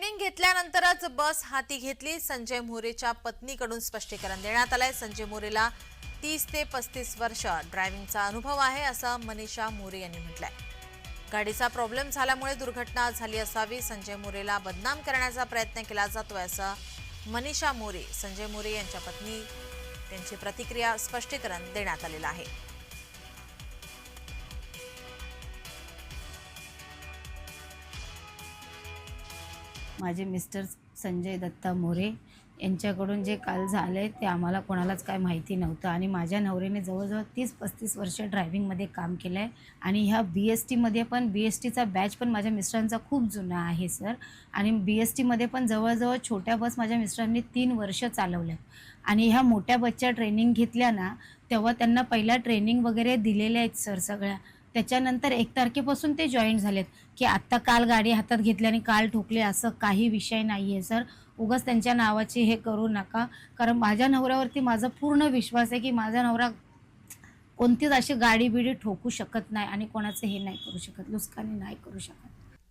Training घेतल्यानंतरच बस हाती घेतली. संजय मोरेच्या पत्नीकडून स्पष्टीकरण देण्यात आलंय. संजय मोरेला तीस ते पस्तीस वर्ष ड्रायव्हिंगचा अनुभव आहे असं मनीषा मोरे यांनी म्हटलंय. गाडीचा प्रॉब्लेम झाल्यामुळे दुर्घटना झाली असावी. संजय मोरेला बदनाम करण्याचा प्रयत्न केला जातोय असं मनीषा मोरे संजय मोरे यांच्या पत्नी त्यांची प्रतिक्रिया स्पष्टीकरण देण्यात आलेलं आहे. माझे मिस्टर संजय दत्ता मोरे यांच्याकडून जे काल झालं आहे ते आम्हाला कोणालाच काय माहिती नव्हतं. आणि माझ्या नवऱ्याने जवळजवळ तीस पस्तीस वर्ष ड्रायव्हिंगमध्ये काम केलं आहे आणि ह्या बी एस टीमध्ये पण बी एस टीचा बॅच पण माझ्या मिस्टरांचा खूप जुना आहे सर. आणि बी एस टीमध्ये पण जवळजवळ छोट्या बस माझ्या मिस्टरांनी तीन वर्ष चालवल्या आणि ह्या मोठ्या बसच्या ट्रेनिंग घेतल्या ना तेव्हा त्यांना पहिल्या ट्रेनिंग वगैरे दिलेल्या आहेत सर सगळ्या. त्याच्यानंतर एक तारखेपासून ते जॉईन झालेत. की आत्ता काल गाडी हातात घेतली आणि काल ठोकले असं काही विषय नाही आहे सर उगाच त्यांच्या नावाची हे करू नका. कारण माझ्या नवऱ्यावरती माझा पूर्ण विश्वास आहे की माझा नवरा कोणतीच अशी गाडी बिडी ठोकू शकत नाही आणि कोणाचं हे नाही करू शकत लुस्कानी नाही करू शकत.